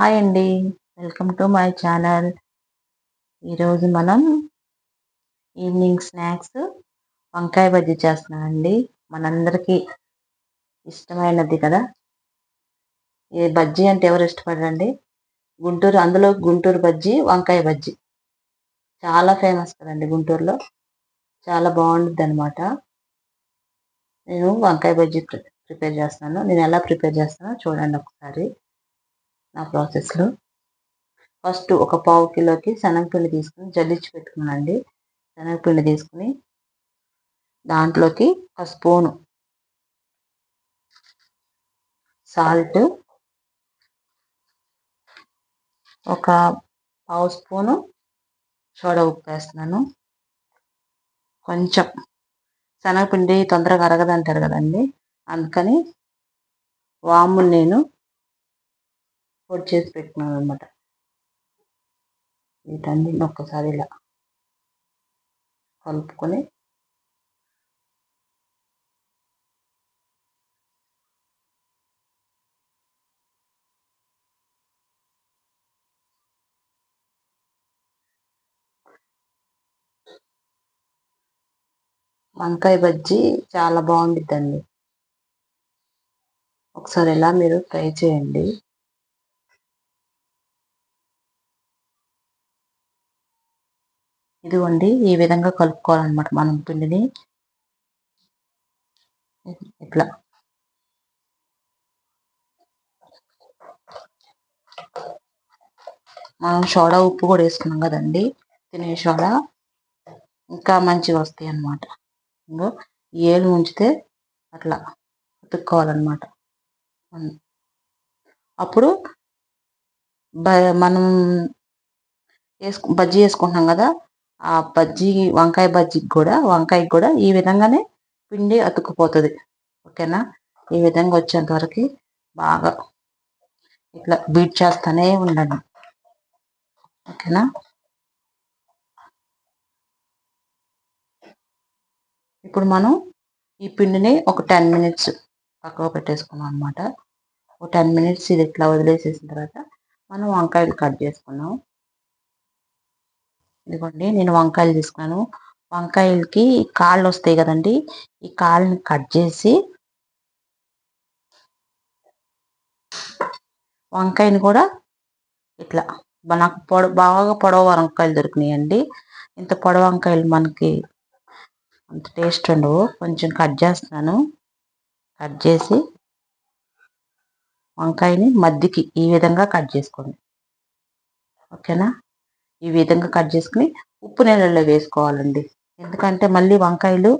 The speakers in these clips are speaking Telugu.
హాయ్ అండి. Welcome to my channel. ఈరోజు మనం ఈవినింగ్ స్నాక్స్ వంకాయ బజ్జీ చేస్తున్నామండి మనందరికీ ఇష్టమైనది కదా. ఈ బజ్జీ అంటే ఎవరు ఇష్టపడరండి? గుంటూరు అందులో గుంటూరు బజ్జీ వంకాయ బజ్జీ. చాలా ఫేమస్ కదండి గుంటూరులో. చాలా బాగుంటుంది అనమాట నేను వంకాయ బజ్జీ ప్రిపేర్ చేస్తున్నాను. నేను ఎలా ప్రిపేర్ చేస్తానో చూడండి ఒకసారి. నా ప్రాసెస్లో. ఫస్ట్ ఒక పావు కిలోకి శనగపిండి తీసుకుని జల్లించి పెట్టుకున్నానండి. శనగపిండి తీసుకుని దాంట్లోకి ఒక స్పూను సాల్ట్ ఒక పావు స్పూను సోడా ఉప్పు వేస్తున్నాను. కొంచెం శనగపిండి తొందరగా అరగదంటారు కదండి. అందుకని వాము నేను పొడి చేసి పెట్టినాను అనమాట వీటన్నిటిని ఒక్కసారి ఇలా కలుపుకొని వంకాయ బజ్జీ చాలా బాగుండిద్దండి. ఒకసారి ఇలా మీరు ట్రై చేయండి. ఇదిగోండి ఈ విధంగా కలుపుకోవాలన్నమాట మనం పిండిని. ఇట్లా. మనం సోడా ఉప్పు కూడా వేసుకున్నాం కదండి తినే సోడా. ఇంకా మంచిగా వస్తాయి అన్నమాట ఇంకో ఏలు ఉంచితే అట్లా ఉతుక్కోవాలన్నమాట. అప్పుడు మనం వేసుకు బజ్జీ వేసుకుంటున్నాం కదా ఆ బజ్జీ వంకాయ బజ్జీకి కూడా వంకాయకి కూడా ఈ విధంగానే పిండి అతుక్కుపోతుంది. ఓకేనా? ఈ విధంగా వచ్చేంత వరకు బాగా ఇట్లా బీట్ చేస్తూనే ఉండండి. ఓకేనా? ఇప్పుడు మనం ఈ పిండిని ఒక టెన్ మినిట్స్ పక్కకు పెట్టేసుకున్నాం అనమాట ఒక టెన్ మినిట్స్ ఇది ఇట్లా వదిలేసేసిన తర్వాత మనం వంకాయలు కట్ చేసుకున్నాం ఇదిగోండి నేను వంకాయలు తీసుకున్నాను. వంకాయలకి కాళ్ళు వస్తాయి కదండి ఈ కాళ్ళని కట్ చేసి వంకాయని కూడా ఇట్లా నాకు పొడ బాగా పొడవ వంకాయలు దొరికినాయండి. ఇంత పొడవ వంకాయలు మనకి అంత టేస్ట్ ఉండవు. కొంచెం కట్ చేస్తున్నాను. కట్ చేసి వంకాయని మధ్యకి ఈ విధంగా కట్ చేసుకోండి. ఓకేనా? ఈ విధంగా కట్ చేసుకుని ఉప్పు నీళ్ళల్లో వేసుకోవాలండి. ఎందుకంటే మళ్ళీ వంకాయలు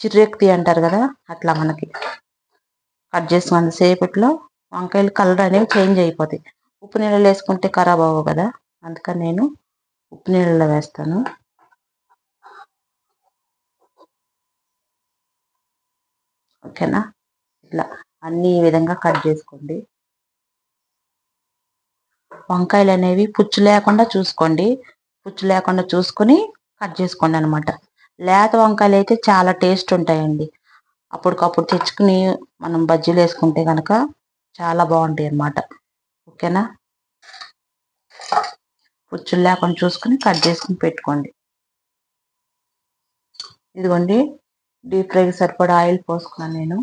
చిర్రెక్తి అంటారు కదా అట్లా మనకి. కట్ చేసుకున్నంత సేపట్లో వంకాయలు కలర్ అనేవి చేంజ్ అయిపోతాయి. ఉప్పు నీళ్ళలో వేసుకుంటే ఖరాబ్ అవ్వవు కదా అందుకని నేను ఉప్పు నీళ్ళలో వేస్తాను. ఓకేనా? ఇట్లా అన్ని ఈ విధంగా కట్ చేసుకోండి. వంకాయలు అనేవి పుచ్చు లేకుండా చూసుకోండి. పుచ్చు లేకుండా చూసుకొని కట్ చేసుకోండి అనమాట లేత వంకాయలు అయితే చాలా టేస్ట్ ఉంటాయండి. అప్పటికప్పుడు తెచ్చుకుని మనం బజ్జీలు వేసుకుంటే కనుక చాలా బాగుంటాయి అన్నమాట. ఓకేనా? పుచ్చులు లేకుండా చూసుకుని కట్ చేసుకుని పెట్టుకోండి. ఇదిగోండి డీప్ ఫ్రైకి సరిపడా ఆయిల్ పోసుకున్నాను నేను.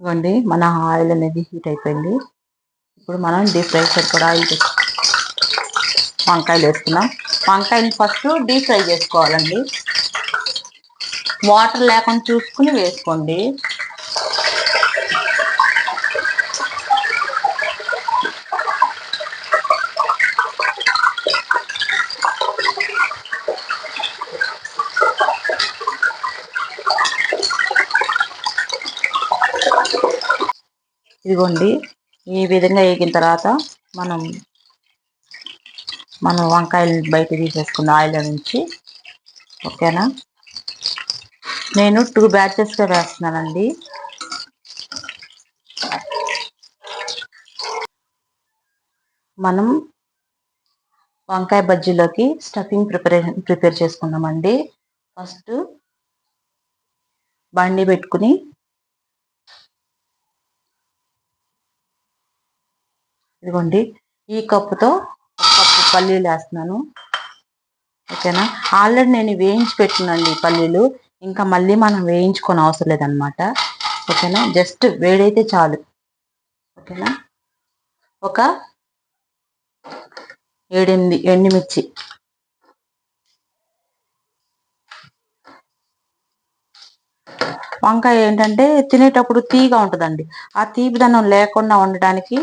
ఇవ్వండి. మన ఆయిల్ అనేది హీట్ అయిపోయింది. ఇప్పుడు మనం డీప్ ఫ్రై సరిపడా ఆయిల్ వంకాయలు వేసుకున్నాం వంకాయలు ఫస్ట్ డీప్ ఫ్రై చేసుకోవాలండి. వాటర్ లేకుండా చూసుకుని వేసుకోండి. ఇదిగోండి ఈ విధంగా వేగిన తర్వాత మనం మనం వంకాయలు బయట తీసేసుకున్న ఆయిల్ నుంచి ఓకేనా? నేను టూ బ్యాచెస్గా వేస్తున్నానండి. మనం వంకాయ బజ్జీలోకి స్టఫింగ్ ప్రిపరేషన్ ప్రిపేర్ చేసుకున్నామండి ఫస్ట్ బండి పెట్టుకుని ఇదిగోండి ఈ కప్పుతో కప్పు పల్లీలు వేస్తున్నాను. ఓకేనా? ఆల్రెడీ నేను వేయించి పెట్టినండి పల్లీలు. ఇంకా మళ్ళీ మనం వేయించుకొని అవసరం లేదనమాట ఓకేనా? జస్ట్ వేడైతే చాలు. ఓకేనా? ఒక ఏడెనిమిది ఎండుమిర్చి. వంకాయ ఏంటంటే తినేటప్పుడు తీగా ఉంటుందండి. ఆ తీపిదనం లేకుండా ఉండటానికి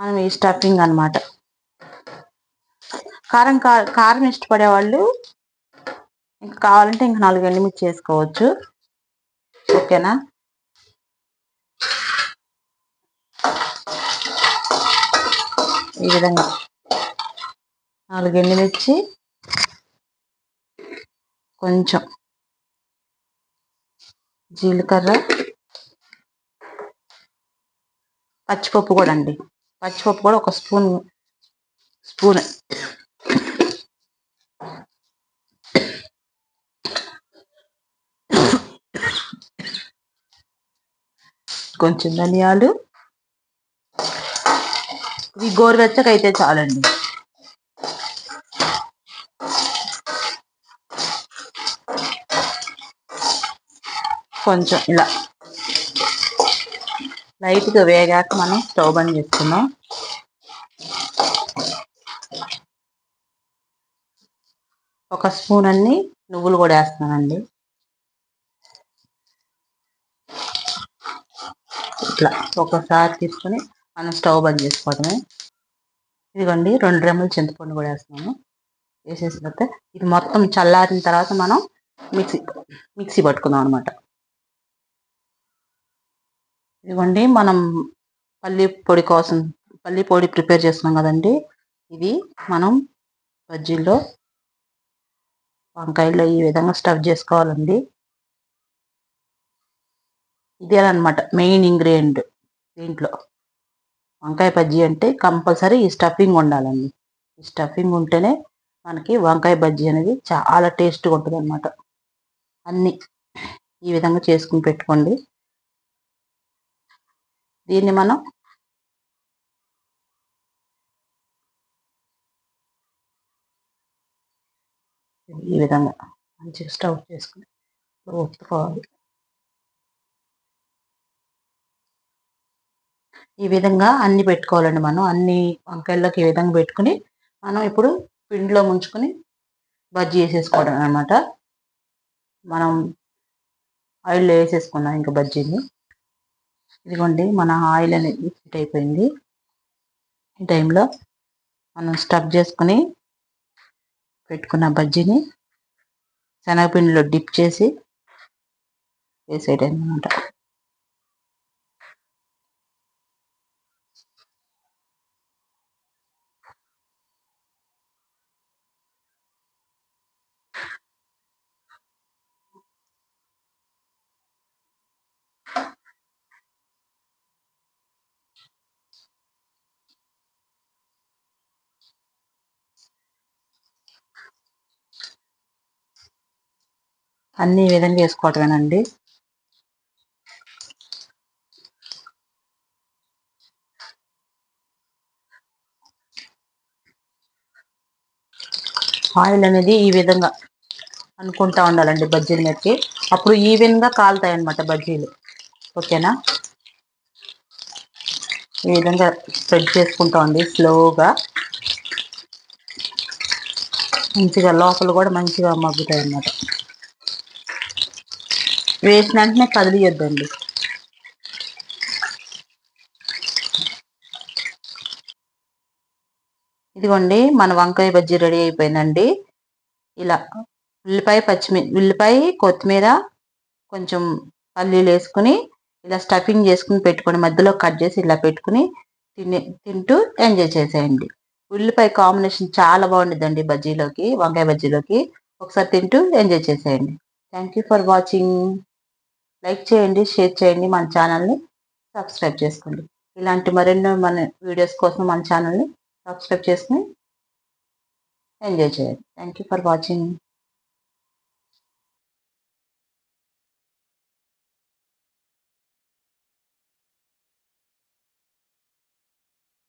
మనం ఈ స్టఫింగ్ అనమాట కారం కారం ఇష్టపడే వాళ్ళు ఇంకా కావాలంటే ఇంకా నాలుగు ఎండుమిర్చి చేసుకోవచ్చు ఓకేనా? ఈ విధంగా నాలుగు ఎండుమిర్చి కొంచెం జీలకర్ర పచ్చిపప్పు కూడా అండి. పచ్చిపప్పు కూడా ఒక స్పూన్ స్పూన్. కొంచెం ధనియాలు. ఇవి గోరువెచ్చకైతే చాలండి. కొంచెం ఇలా. లైట్గా వేగాక మనం స్టవ్ బంద్ చేసుకుందాం. ఒక స్పూన్ అన్ని నువ్వులు కూడా వేస్తున్నానండి. ఇట్లా ఒకసారి తీసుకొని మనం స్టవ్ బంద్ చేసుకోవడమే. ఇదిగోండి రెండు రెమ్మలు చింతపండు కూడా వేస్తున్నాను. వేసేసిన తర్వాత ఇది మొత్తం చల్లారిన తర్వాత మనం మిక్సీ మిక్సీ పట్టుకుందాం అనమాట ఇదిగోండి మనం పల్లి పొడి కోసం పల్లి పొడి ప్రిపేర్ చేస్తున్నాం కదండి. ఇది మనం బజ్జీలో వంకాయలో ఈ విధంగా స్టఫ్ చేసుకోవాలండి. ఇదేనమాట మెయిన్ ఇంగ్రీడియంట్ దీంట్లో. వంకాయ బజ్జీ అంటే కంపల్సరీ ఈ స్టఫింగ్ ఉండాలండి. ఈ స్టఫింగ్ ఉంటేనే మనకి వంకాయ బజ్జీ అనేది చాలా టేస్ట్గా ఉంటుంది అన్నమాట అన్నీ ఈ విధంగా చేసుకుని పెట్టుకోండి. దీన్ని మనం ఈ విధంగా మంచిగా స్టవ్ చేసుకుని ఒత్తుకోవాలి. ఈ విధంగా అన్ని పెట్టుకోవాలండి మనం. అన్ని వంకాయల్లోకి ఈ విధంగా పెట్టుకుని మనం ఇప్పుడు పిండిలో ముంచుకుని బజ్జీ వేసేసుకోవడం అనమాట మనం ఆయిల్లో వేసేసుకున్నాం ఇంకా బజ్జీని. ఇదిగోండి మన ఆయిల్ అనేది హీట్ అయిపోయింది. ఈ టైంలో మనం స్టఫ్ చేసుకుని పెట్టుకున్న బజ్జీని శనగపిండిలో డిప్ చేసి వేసేయడం అనమాట అన్ని ఈ విధంగా వేసుకోవటమేనండి. ఆయిల్ అనేది ఈ విధంగా అనుకుంటా ఉండాలండి బజ్జీలు మీదకి అప్పుడు ఈవెన్గా కాలుతాయి అనమాట బజ్జీలు. ఓకేనా? ఈ విధంగా స్ప్రెడ్ చేసుకుంటామండి స్లోగా మంచిగా లోపల కూడా మంచిగా మగ్గుతాయి అన్నమాట వేసిన వెంటనే కదిలియొద్దండి. ఇదిగోండి మన వంకాయ బజ్జీ రెడీ అయిపోయిందండి. ఇలా ఉల్లిపాయ పచ్చిమిర్చి ఉల్లిపాయ కొత్తిమీర కొంచెం పల్లీలు వేసుకుని ఇలా స్టఫింగ్ చేసుకుని పెట్టుకొని మధ్యలో కట్ చేసి ఇలా పెట్టుకుని తినే తింటూ ఎంజాయ్ చేసేయండి. ఉల్లిపాయ కాంబినేషన్ చాలా బాగుండిద్దండి బజ్జీలోకి వంకాయ బజ్జీలోకి. ఒకసారి తింటూ ఎంజాయ్ చేసేయండి. Thank you for watching. Like చేయండి షేర్ చేయండి మన ఛానల్ని సబ్స్క్రైబ్ చేసుకోండి. ఇలాంటి మరెన్నో మన వీడియోస్ కోసం మన ఛానల్ని సబ్స్క్రైబ్ చేసుకుని ఎంజాయ్ చేయండి. Thank you for watching